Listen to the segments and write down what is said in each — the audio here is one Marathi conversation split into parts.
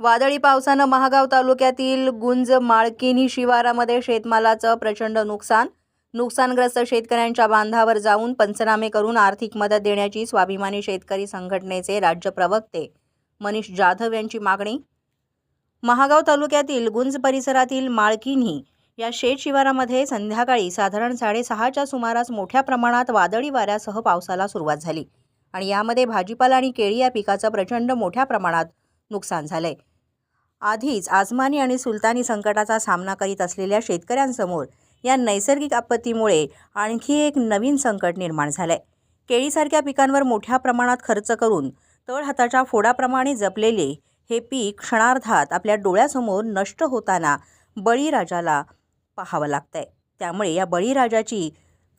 वादळी पावसानं महागाव तालुक्यातील गुंज माळकिनी शिवारामध्ये शेतमालाचं प्रचंड नुकसान. नुकसानग्रस्त शेतकऱ्यांच्या बांधावर जाऊन पंचनामे करून आर्थिक मदत देण्याची स्वाभिमानी शेतकरी संघटनेचे राज्य प्रवक्ते मनीष जाधव यांची मागणी. महागाव तालुक्यातील गुंज परिसरातील माळकिनी या शेत शिवारामध्ये संध्याकाळी साधारण साडेसहाच्या सुमारास मोठ्या प्रमाणात वादळी वाऱ्यासह पावसाला सुरुवात झाली आणि यामध्ये भाजीपाला आणि केळी या पिकाचं प्रचंड मोठ्या प्रमाणात नुकसान झालंय. आधीच आजमानी आणि सुलतानी संकटाचा सामना करीत असलेल्या शेतकऱ्यांसमोर या नैसर्गिक आपत्तीमुळे आणखी एक नवीन संकट निर्माण झालंय. केळीसारख्या पिकांवर मोठ्या प्रमाणात खर्च करून तळहाताच्या फोडाप्रमाणे जपलेले हे पीक क्षणार्धात आपल्या डोळ्यासमोर नष्ट होताना बळीराजाला पाहावं लागतंय. त्यामुळे या बळीराजाची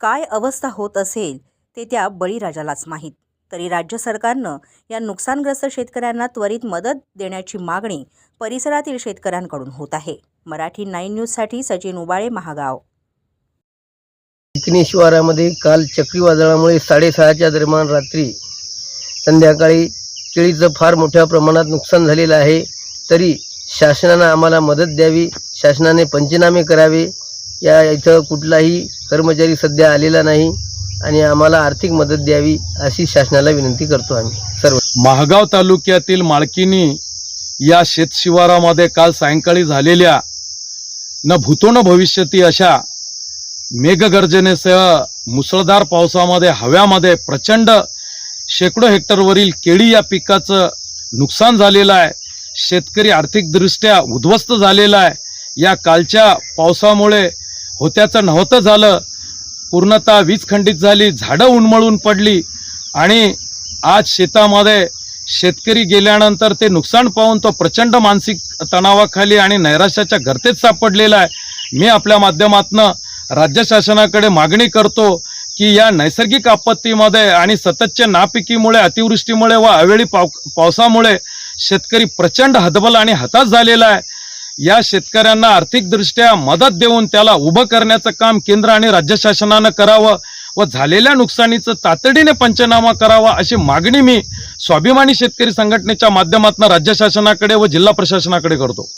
काय अवस्था होत असेल ते त्या बळीराजालाच माहीत. तरी राज्य सरकारनं या नुकसानग्रस्त शेतकऱ्यांना त्वरित मदत देण्याची मागणी परिसरातील शेतकऱ्यांकडून होत आहे. मराठी नाईन न्यूजसाठी सचिन उबाळे महागाव. चिकणी शिवारामध्ये काल चक्रीवादळामुळे साडेसहाच्या दरम्यान रात्री संध्याकाळी केळीचं फार मोठ्या प्रमाणात नुकसान झालेलं आहे. तरी शासनानं आम्हाला मदत द्यावी शासनाने पंचनामे करावे. या इथं कुठलाही कर्मचारी सध्या आलेला नाही. आणि आम्हाला आर्थिक मदत द्यावी अशी शासनाला विनंती करतो आम्ही. सर्व महागाव तालुक्यातील माळकिनी या शेतशिवारामध्ये काल सायंकाळी झालेल्या न भूतो न भविष्यती अशा मेघगर्जनेसह मुसळधार पावसामध्ये हव्यामध्ये प्रचंड शेकडो हेक्टरवरील केळी या पिकाचं नुकसान झालेलं आहे. शेतकरी आर्थिकदृष्ट्या उद्ध्वस्त झालेला आहे. या कालच्या पावसामुळे होत्याचं नव्हतं झालं. पूर्णतः वीज खंडित झाली झाडं उन्मळून पडली आणि आज शेतामध्ये शेतकरी गेल्यानंतर ते नुकसान पाहून तो प्रचंड मानसिक तणावाखाली आणि नैराश्याच्या गर्तेत सापडलेला आहे. मी आपल्या माध्यमातनं राज्य शासनाकडे मागणी करतो की या नैसर्गिक आपत्तीमध्ये आणि सततच्या नापिकीमुळे अतिवृष्टीमुळे व अवेळी पाव पावसामुळे शेतकरी प्रचंड हतबल आणि हताश झालेला आहे. या शेतकऱ्यांना आर्थिकदृष्ट्या मदत देऊन त्याला उभं करण्याचं काम केंद्र आणि राज्य शासनानं करावं व झालेल्या नुकसानीचं तातडीने पंचनामा करावा अशी मागणी मी स्वाभिमानी शेतकरी संघटनेच्या माध्यमातून राज्य शासनाकडे व जिल्हा प्रशासनाकडे करतो.